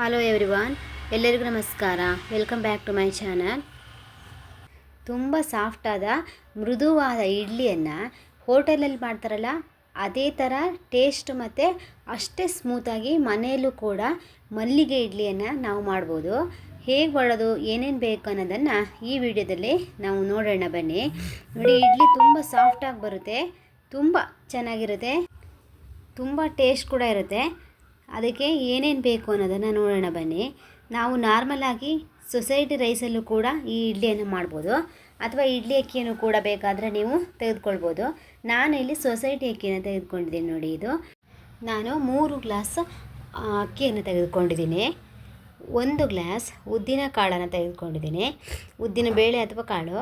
Hello everyone ಎಲ್ಲರಿಗೂ ನಮಸ್ಕಾರ. Welcome back to my channel ತುಂಬ ಸಾಫ್ಟಾದ ಮೃದುವಾದ ಇಡ್ಲಿಯನ್ನು ಹೋಟೆಲಲ್ಲಿ ಮಾಡ್ತಾರಲ್ಲ, ಅದೇ ಥರ ಟೇಸ್ಟ್ ಮತ್ತು ಅಷ್ಟೇ ಸ್ಮೂತಾಗಿ ಮನೆಯಲ್ಲೂ ಕೂಡ ಮಲ್ಲಿಗೆ ಇಡ್ಲಿಯನ್ನು ನಾವು ಮಾಡ್ಬೋದು. ಹೇಗೆ ಮಾಡೋದು, ಏನೇನು ಬೇಕು ಅನ್ನೋದನ್ನು ಈ ವಿಡಿಯೋದಲ್ಲಿ ನಾವು ನೋಡೋಣ ಬನ್ನಿ. ನೋಡಿ, ಇಡ್ಲಿ ತುಂಬ ಸಾಫ್ಟಾಗಿ ಬರುತ್ತೆ, ತುಂಬ ಚೆನ್ನಾಗಿರುತ್ತೆ, ತುಂಬ ಟೇಸ್ಟ್ ಕೂಡ ಇರುತ್ತೆ. ಅದಕ್ಕೆ ಏನೇನು ಬೇಕು ಅನ್ನೋದನ್ನು ನೋಡೋಣ ಬನ್ನಿ. ನಾವು ನಾರ್ಮಲಾಗಿ ಸೊಸೈಟಿ ರೈಸಲ್ಲೂ ಕೂಡ ಈ ಇಡ್ಲಿಯನ್ನು ಮಾಡ್ಬೋದು. ಅಥವಾ ಇಡ್ಲಿ ಅಕ್ಕಿಯನ್ನು ಕೂಡ ಬೇಕಾದರೆ ನೀವು ತೆಗೆದುಕೊಳ್ಬೋದು. ನಾನು ಇಲ್ಲಿ ಸೊಸೈಟಿ ಅಕ್ಕಿಯನ್ನು ತೆಗೆದುಕೊಂಡಿದ್ದೀನಿ ನೋಡಿ ಇದು. ನಾನು ಮೂರು ಗ್ಲಾಸ್ ಅಕ್ಕಿಯನ್ನು ತೆಗೆದುಕೊಂಡಿದ್ದೀನಿ. ಒಂದು ಗ್ಲಾಸ್ ಉದ್ದಿನ ಕಾಳನ್ನು ತೆಗೆದುಕೊಂಡಿದ್ದೀನಿ. ಉದ್ದಿನ ಬೇಳೆ ಅಥವಾ ಕಾಳು.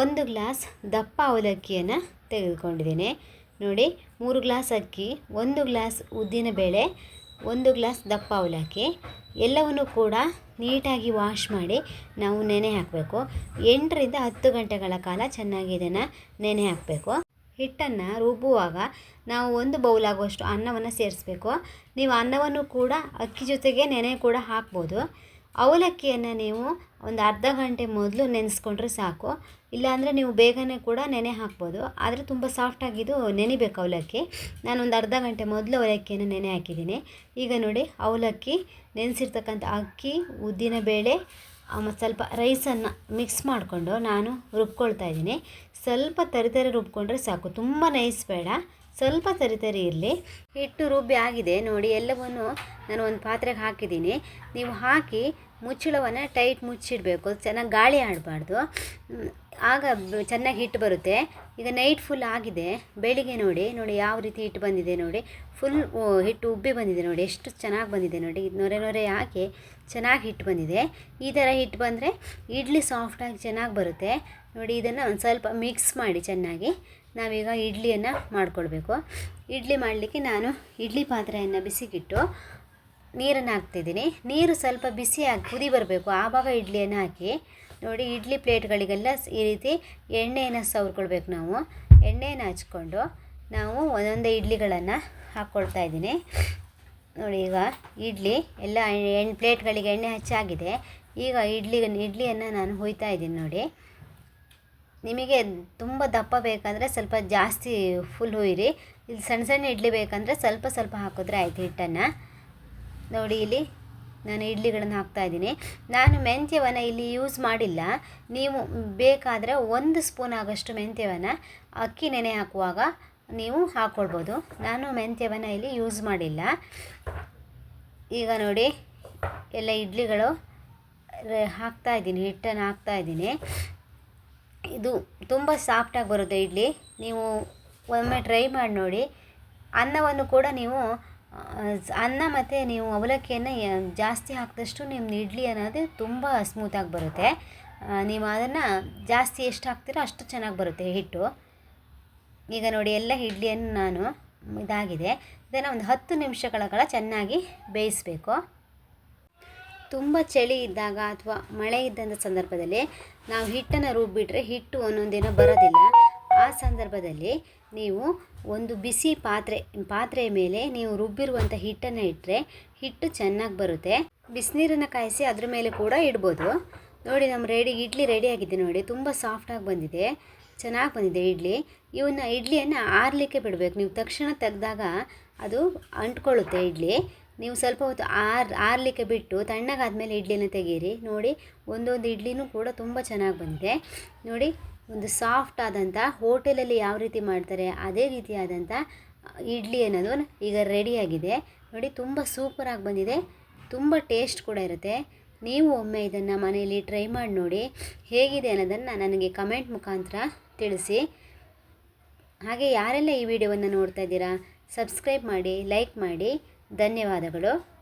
ಒಂದು ಗ್ಲಾಸ್ ದಪ್ಪ ಅವಲಕ್ಕಿಯನ್ನು ತೆಗೆದುಕೊಂಡಿದ್ದೀನಿ. ನೋಡಿ, ಮೂರು ಗ್ಲಾಸ್ ಅಕ್ಕಿ, ಒಂದು ಗ್ಲಾಸ್ ಉದ್ದಿನ ಬೇಳೆ, ಒಂದು ಗ್ಲಾಸ್ ದಪ್ಪ ಅವಲಕ್ಕಿ, ಎಲ್ಲವನ್ನು ಕೂಡ ನೀಟಾಗಿ ವಾಶ್ ಮಾಡಿ ನಾವು ನೆನೆ ಹಾಕಬೇಕು. ಎಂಟರಿಂದ ಹತ್ತು ಗಂಟೆಗಳ ಕಾಲ ಚೆನ್ನಾಗಿ ಇದನ್ನು ನೆನೆ ಹಾಕಬೇಕು. ಹಿಟ್ಟನ್ನು ರುಬ್ಬುವಾಗ ನಾವು ಒಂದು ಬೌಲ್ ಆಗುವಷ್ಟು ಅನ್ನವನ್ನು ಸೇರಿಸ್ಬೇಕು. ನೀವು ಅನ್ನವನ್ನು ಕೂಡ ಅಕ್ಕಿ ಜೊತೆಗೆ ನೆನೆ ಕೂಡ ಹಾಕ್ಬೋದು. ಅವಲಕ್ಕಿಯನ್ನು ನೀವು ಒಂದು ಅರ್ಧ ಗಂಟೆ ಮೊದಲು ನೆನೆಸ್ಕೊಂಡ್ರೆ ಸಾಕು. ಇಲ್ಲಾಂದರೆ ನೀವು ಬೇಗನೆ ಕೂಡ ನೆನೆ ಹಾಕ್ಬೋದು. ಆದರೆ ತುಂಬ ಸಾಫ್ಟಾಗಿದ್ದು ನೆನಿಬೇಕು ಅವಲಕ್ಕಿ. ನಾನು ಒಂದು ಅರ್ಧ ಗಂಟೆ ಮೊದಲು ಅವಲಕ್ಕಿಯನ್ನು ನೆನೆ ಹಾಕಿದ್ದೀನಿ. ಈಗ ನೋಡಿ, ಅವಲಕ್ಕಿ ನೆನೆಸಿರ್ತಕ್ಕಂಥ ಅಕ್ಕಿ, ಉದ್ದಿನ ಬೇಳೆ ಮತ್ತು ಸ್ವಲ್ಪ ರೈಸನ್ನು ಮಿಕ್ಸ್ ಮಾಡಿಕೊಂಡು ನಾನು ರುಬ್ಕೊಳ್ತಾ ಇದ್ದೀನಿ. ಸ್ವಲ್ಪ ತರಿತರಿ ರುಬ್ಕೊಂಡ್ರೆ ಸಾಕು. ತುಂಬ ನೈಸ್ ಬೇಡ. ಸ್ವಲ್ಪ ತರಿತರಿ ಇರಲಿ. ಹಿಟ್ಟು ರುಬ್ಬಿ ಆಗಿದೆ. ನೋಡಿ, ಎಲ್ಲವನ್ನು ನಾನು ಒಂದು ಪಾತ್ರೆಗೆ ಹಾಕಿದ್ದೀನಿ. ನೀವು ಹಾಕಿ ಮುಚ್ಚಳವನ್ನು ಟೈಟ್ ಮುಚ್ಚಿಡಬೇಕು. ಚೆನ್ನಾಗಿ ಗಾಳಿ ಆಡಬಾರ್ದು. ಆಗ ಚೆನ್ನಾಗಿ ಹಿಟ್ಟು ಬರುತ್ತೆ. ಈಗ ನೈಟ್ ಫುಲ್ ಆಗಿದೆ. ಬೆಳಿಗ್ಗೆ ನೋಡಿ ನೋಡಿ ಯಾವ ರೀತಿ ಹಿಟ್ಟು ಬಂದಿದೆ ನೋಡಿ. ಫುಲ್ ಹಿಟ್ಟು ಉಬ್ಬಿ ಬಂದಿದೆ ನೋಡಿ. ಎಷ್ಟು ಚೆನ್ನಾಗಿ ಬಂದಿದೆ ನೋಡಿ. ನೊರೆ ನೊರೆ ಹಾಕಿ ಚೆನ್ನಾಗಿ ಹಿಟ್ಟು ಬಂದಿದೆ. ಈ ಥರ ಹಿಟ್ಟು ಬಂದರೆ ಇಡ್ಲಿ ಸಾಫ್ಟಾಗಿ ಚೆನ್ನಾಗಿ ಬರುತ್ತೆ. ನೋಡಿ, ಇದನ್ನು ಒಂದು ಸ್ವಲ್ಪ ಮಿಕ್ಸ್ ಮಾಡಿ ಚೆನ್ನಾಗಿ. ನಾವೀಗ ಇಡ್ಲಿಯನ್ನು ಮಾಡ್ಕೊಳ್ಬೇಕು. ಇಡ್ಲಿ ಮಾಡಲಿಕ್ಕೆ ನಾನು ಇಡ್ಲಿ ಪಾತ್ರೆಯನ್ನು ಬಿಸಿಗಿಟ್ಟು ನೀರನ್ನು ಹಾಕ್ತಿದ್ದೀನಿ. ನೀರು ಸ್ವಲ್ಪ ಬಿಸಿ ಹಾಕಿ ಕುದಿ ಬರಬೇಕು. ಆವಾಗ ಇಡ್ಲಿಯನ್ನು ಹಾಕಿ. ನೋಡಿ, ಇಡ್ಲಿ ಪ್ಲೇಟ್ಗಳಿಗೆಲ್ಲ ಈ ರೀತಿ ಎಣ್ಣೆಯನ್ನು ಸವರ್ಕೊಳ್ಬೇಕು ನಾವು. ಎಣ್ಣೆಯನ್ನು ಹಚ್ಕೊಂಡು ನಾವು ಒಂದೊಂದೇ ಇಡ್ಲಿಗಳನ್ನು ಹಾಕ್ಕೊಳ್ತಾ ಇದ್ದೀನಿ. ನೋಡಿ, ಈಗ ಇಡ್ಲಿ ಎಲ್ಲ ಎಣ್ಣೆ ಪ್ಲೇಟ್ಗಳಿಗೆ ಎಣ್ಣೆ ಹಚ್ಚಾಗಿದೆ. ಈಗ ಇಡ್ಲಿ, ಇಡ್ಲಿಯನ್ನು ನಾನು ಹುಯ್ತಾ ಇದ್ದೀನಿ ನೋಡಿ. ನಿಮಗೆ ತುಂಬ ದಪ್ಪ ಬೇಕಂದರೆ ಸ್ವಲ್ಪ ಜಾಸ್ತಿ ಫುಲ್ ಹುಯ್ಯಿರಿ. ಇಲ್ಲಿ ಸಣ್ಣ ಸಣ್ಣ ಇಡ್ಲಿ ಬೇಕಂದರೆ ಸ್ವಲ್ಪ ಸ್ವಲ್ಪ ಹಾಕಿದ್ರೆ ಆಯ್ತು ಹಿಟ್ಟನ್ನು. ನೋಡಿ ಇಲ್ಲಿ ನಾನು ಇಡ್ಲಿಗಳನ್ನು ಹಾಕ್ತಾ ಇದ್ದೀನಿ. ನಾನು ಮೆಂತ್ಯವನ್ನು ಇಲ್ಲಿ ಯೂಸ್ ಮಾಡಿಲ್ಲ. ನೀವು ಬೇಕಾದರೆ ಒಂದು ಸ್ಪೂನ್ ಆಗೋಷ್ಟು ಮೆಂತ್ಯವನ್ನು ಅಕ್ಕಿ ನೆನೆ ಹಾಕುವಾಗ ನೀವು ಹಾಕ್ಕೊಳ್ಬೋದು ನಾನು ಮೆಂತ್ಯವನ್ನು ಇಲ್ಲಿ ಯೂಸ್ ಮಾಡಿಲ್ಲ. ಈಗ ನೋಡಿ ಎಲ್ಲ ಇಡ್ಲಿಗಳು ಹಾಕ್ತಾ ಇದ್ದೀನಿ, ಹಿಟ್ಟನ್ನು ಹಾಕ್ತಾ ಇದ್ದೀನಿ. ಇದು ತುಂಬ ಸಾಫ್ಟಾಗಿ ಬರುತ್ತೆ ಇಡ್ಲಿ. ನೀವು ಒಮ್ಮೆ ಟ್ರೈ ಮಾಡಿ ನೋಡಿ. ಅನ್ನವನ್ನು ಕೂಡ ನೀವು ಅನ್ನ ಮತ್ತು ನೀವು ಅವಲಕ್ಕಿಯನ್ನು ಜಾಸ್ತಿ ಹಾಕಿದಷ್ಟು ನಿಮ್ಮ ಇಡ್ಲಿ ಅನ್ನೋದು ತುಂಬ ಸ್ಮೂತಾಗಿ ಬರುತ್ತೆ. ನೀವು ಅದನ್ನು ಜಾಸ್ತಿ ಎಷ್ಟು ಹಾಕ್ತೀರೋ ಅಷ್ಟು ಚೆನ್ನಾಗಿ ಬರುತ್ತೆ ಹಿಟ್ಟು. ಈಗ ನೋಡಿ, ಎಲ್ಲ ಇಡ್ಲಿಯನ್ನು ನಾನು ಇದಾಗಿದೆ. ಇದನ್ನು ಒಂದು ಹತ್ತು ನಿಮಿಷಗಳ ಕಾಲ ಚೆನ್ನಾಗಿ ಬೇಯಿಸಬೇಕು. ತುಂಬ ಚಳಿ ಇದ್ದಾಗ ಅಥವಾ ಮಳೆ ಇದ್ದಂಥ ಸಂದರ್ಭದಲ್ಲಿ ನಾವು ಹಿಟ್ಟನ್ನು ರುಬ್ಬಿಟ್ರೆ ಹಿಟ್ಟು ಒಂದೊಂದು ದಿನ ಬರೋದಿಲ್ಲ. ಆ ಸಂದರ್ಭದಲ್ಲಿ ನೀವು ಒಂದು ಬಿಸಿ ಪಾತ್ರೆ, ಪಾತ್ರೆಯ ಮೇಲೆ ನೀವು ರುಬ್ಬಿರುವಂಥ ಹಿಟ್ಟನ್ನು ಇಟ್ಟರೆ ಹಿಟ್ಟು ಚೆನ್ನಾಗಿ ಬರುತ್ತೆ. ಬಿಸಿನೀರನ್ನು ಕಾಯಿಸಿ ಅದ್ರ ಮೇಲೆ ಕೂಡ ಇಡ್ಬೋದು. ನೋಡಿ ನಮ್ಮ ರೆಡಿ, ಇಡ್ಲಿ ರೆಡಿ ಆಗಿದೆ ನೋಡಿ. ತುಂಬ ಸಾಫ್ಟಾಗಿ ಬಂದಿದೆ. ಚೆನ್ನಾಗಿ ಬಂದಿದೆ ಇಡ್ಲಿ. ಇವನ್ನ ಇಡ್ಲಿಯನ್ನು ಆರಲಿಕ್ಕೆ ಬಿಡಬೇಕು. ನೀವು ತಕ್ಷಣ ತೆಗೆದಾಗ ಅದು ಅಂಟ್ಕೊಳ್ಳುತ್ತೆ ಇಡ್ಲಿ. ನೀವು ಸ್ವಲ್ಪ ಹೊತ್ತು ಆರ್, ಆರಲಿಕ್ಕೆ ಬಿಟ್ಟು ತಣ್ಣಗಾದ್ಮೇಲೆ ಇಡ್ಲಿನ ತೆಗೀರಿ. ನೋಡಿ, ಒಂದೊಂದು ಇಡ್ಲಿನೂ ಕೂಡ ತುಂಬ ಚೆನ್ನಾಗಿ ಬಂದಿದೆ. ನೋಡಿ, ಒಂದು ಸಾಫ್ಟ್ ಆದಂಥ ಹೋಟೆಲಲ್ಲಿ ಯಾವ ರೀತಿ ಮಾಡ್ತಾರೆ, ಅದೇ ರೀತಿಯಾದಂಥ ಇಡ್ಲಿ ಅನ್ನೋದು ಈಗ ರೆಡಿಯಾಗಿದೆ. ನೋಡಿ, ತುಂಬ ಸೂಪರಾಗಿ ಬಂದಿದೆ. ತುಂಬ ಟೇಸ್ಟ್ ಕೂಡ ಇರುತ್ತೆ. ನೀವು ಒಮ್ಮೆ ಇದನ್ನು ಮನೆಯಲ್ಲಿ ಟ್ರೈ ಮಾಡಿ ನೋಡಿ, ಹೇಗಿದೆ ಅನ್ನೋದನ್ನು ನನಗೆ ಕಮೆಂಟ್ ಮುಖಾಂತರ ತಿಳಿಸಿ. ಹಾಗೆ ಯಾರೆಲ್ಲ ಈ ವಿಡಿಯೋವನ್ನು ನೋಡ್ತಾ ಇದ್ದೀರಾ ಸಬ್ಸ್ಕ್ರೈಬ್ ಮಾಡಿ ಲೈಕ್ ಮಾಡಿ. ಧನ್ಯವಾದಗಳು.